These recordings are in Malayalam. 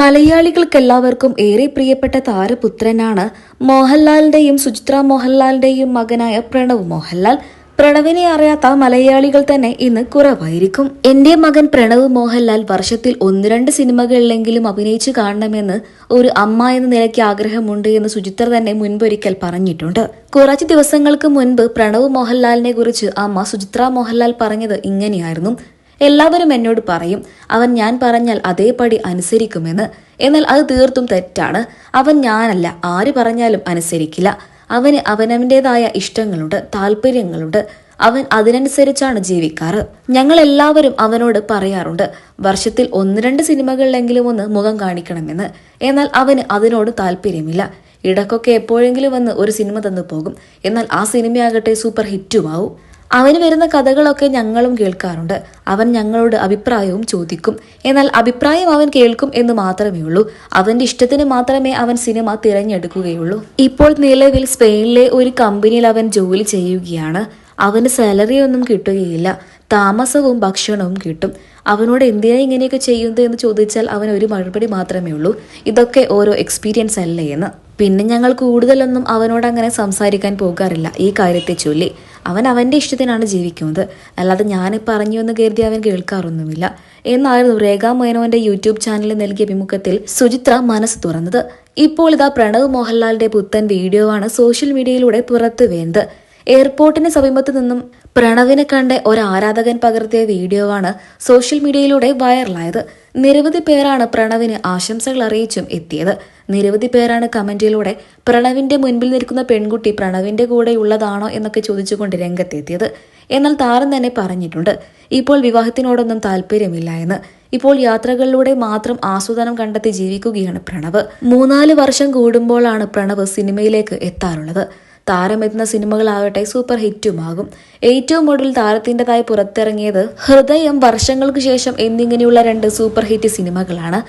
മലയാളികൾക്കെല്ലാവർക്കും ഏറെ പ്രിയപ്പെട്ട താരപുത്രനാണ് മോഹൻലാലിന്റെയും സുചിത്ര മോഹൻലാലിന്റെയും മകനായ പ്രണവ് മോഹൻലാൽ. പ്രണവിനെ അറിയാത്ത മലയാളികൾ തന്നെ ഇന്ന് കുറവായിരിക്കും. എന്റെ മകൻ പ്രണവ് മോഹൻലാൽ വർഷത്തിൽ ഒന്ന് രണ്ട് സിനിമകളിലെങ്കിലും അഭിനയിച്ചു കാണണമെന്ന് ഒരു അമ്മ എന്ന നിലയ്ക്ക് ആഗ്രഹമുണ്ട് എന്ന് സുചിത്ര തന്നെ മുൻപൊരിക്കൽ പറഞ്ഞിട്ടുണ്ട്. കുറച്ച് ദിവസങ്ങൾക്ക് മുൻപ് പ്രണവ് മോഹൻലാലിനെ കുറിച്ച് അമ്മ സുചിത്ര മോഹൻലാൽ പറഞ്ഞത് ഇങ്ങനെയായിരുന്നു. എല്ലാവരും എന്നോട് പറയും അവൻ ഞാൻ പറഞ്ഞാൽ അതേപടി അനുസരിക്കുമെന്ന്. എന്നാൽ അത് തീർത്തും തെറ്റാണ്. അവൻ ഞാനല്ല ആര് പറഞ്ഞാലും അനുസരിക്കില്ല. അവന് അവനവന്റെതായ ഇഷ്ടങ്ങളുണ്ട് താല്പര്യങ്ങളുണ്ട് അവൻ അതിനനുസരിച്ചാണ് ജീവിക്കാറ്. ഞങ്ങൾ എല്ലാവരും അവനോട് പറയാറുണ്ട് വർഷത്തിൽ ഒന്ന് രണ്ട് സിനിമകളിലെങ്കിലും ഒന്ന് മുഖം കാണിക്കണമെന്ന്. എന്നാൽ അവന് അതിനോട് താല്പര്യമില്ല ഇടക്കൊക്കെ എപ്പോഴെങ്കിലും വന്ന് ഒരു സിനിമ തന്നു പോകും. എന്നാൽ ആ സിനിമയാകട്ടെ സൂപ്പർ ഹിറ്റുമാവും. അവന് വരുന്ന കഥകളൊക്കെ ഞങ്ങളും കേൾക്കാറുണ്ട്. അവൻ ഞങ്ങളോട് അഭിപ്രായവും ചോദിക്കും. എന്നാൽ അഭിപ്രായം അവൻ കേൾക്കും എന്ന് മാത്രമേ ഉള്ളൂ. അവന്റെ ഇഷ്ടത്തിന് മാത്രമേ അവൻ സിനിമ തിരഞ്ഞെടുക്കുകയുള്ളൂ. ഇപ്പോൾ നിലവിൽ സ്പെയിനിലെ ഒരു കമ്പനിയിൽ അവൻ ജോലി ചെയ്യുകയാണ്. അവന് സാലറി ഒന്നും കിട്ടുകയില്ല. താമസവും ഭക്ഷണവും കിട്ടും. അവനോട് എന്തിനാ ഇങ്ങനെയൊക്കെ ചെയ്യുന്നത് എന്ന് ചോദിച്ചാൽ അവൻ ഒരു മറുപടി മാത്രമേ ഉള്ളൂ. ഇതൊക്കെ ഓരോ എക്സ്പീരിയൻസ് അല്ലേ എന്ന്. പിന്നെ ഞങ്ങൾ കൂടുതലൊന്നും അവനോട് അങ്ങനെ സംസാരിക്കാൻ പോകാറില്ല. ഈ കാര്യത്തെ ചൊല്ലി. അവൻ അവന്റെ ഇഷ്ടത്തിനാണ് ജീവിക്കുന്നത്. അല്ലാതെ ഞാൻ പറഞ്ഞു എന്ന് കരുതി അവൻ കേൾക്കാറൊന്നുമില്ല. എന്നായിരുന്നു രേഖാ മേനോന്റെ യൂട്യൂബ് ചാനലിൽ നൽകിയ അഭിമുഖത്തിൽ സുചിത്ര മനസ്സ് തുറന്നത്. ഇപ്പോൾ ഇതാ പ്രണവ് മോഹൻലാലിന്റെ പുത്തൻ വീഡിയോ ആണ് സോഷ്യൽ മീഡിയയിലൂടെ പുറത്തു വരുന്നത് എയർപോർട്ടിന് സമീപത്ത് നിന്നും പ്രണവിനെ കണ്ട ഒരു ആരാധകൻ പകർത്തിയ വീഡിയോ ആണ് സോഷ്യൽ മീഡിയയിലൂടെ വൈറലായത്. നിരവധി പേരാണ് പ്രണവിന് ആശംസകൾ അറിയിച്ചും എത്തിയത്. നിരവധി പേരാണ് കമന്റിലൂടെ പ്രണവിന്റെ മുൻപിൽ നിൽക്കുന്ന പെൺകുട്ടി പ്രണവിന്റെ കൂടെ ഉള്ളതാണോ എന്നൊക്കെ ചോദിച്ചുകൊണ്ട് രംഗത്തെത്തിയത്. എന്നാൽ താരം തന്നെ പറഞ്ഞിട്ടുണ്ട് ഇപ്പോൾ വിവാഹത്തിനോടൊന്നും താല്പര്യമില്ല എന്ന്. ഇപ്പോൾ യാത്രകളിലൂടെ മാത്രം ആസ്വാദനം കണ്ടെത്തി ജീവിക്കുകയാണ് പ്രണവ്. മൂന്നാൽ വർഷം കൂടുമ്പോഴാണ് പ്രണവ് സിനിമയിലേക്ക് എത്താറുള്ളത്. താരമെത്തുന്ന സിനിമകളാകട്ടെ സൂപ്പർ ഹിറ്റുമാകും. ഏറ്റവും ഒടുവിൽ താരത്തിന്റെതായി പുറത്തിറങ്ങിയത് ഹൃദയം വർഷങ്ങൾക്ക് ശേഷം എന്നിങ്ങനെയുള്ള രണ്ട് സൂപ്പർ ഹിറ്റ് സിനിമകളാണ്.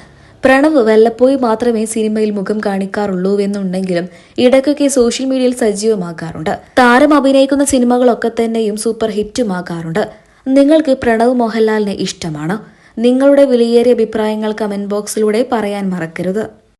പ്രണവ് വല്ലപ്പോയി മാത്രമേ സിനിമയിൽ മുഖം കാണിക്കാറുള്ളൂ എന്നുണ്ടെങ്കിലും ഇടയ്ക്കൊക്കെ സോഷ്യൽ മീഡിയയിൽ സജീവമാകാറുണ്ട്. താരം അഭിനയിക്കുന്ന സിനിമകളൊക്കെ തന്നെയും സൂപ്പർ ഹിറ്റുമാകാറുണ്ട്. നിങ്ങൾക്ക് പ്രണവ് മോഹൻലാലിനെ ഇഷ്ടമാണോ? നിങ്ങളുടെ വിലയേറിയ അഭിപ്രായങ്ങൾ കമന്റ് ബോക്സിലൂടെ പറയാൻ മറക്കരുത്.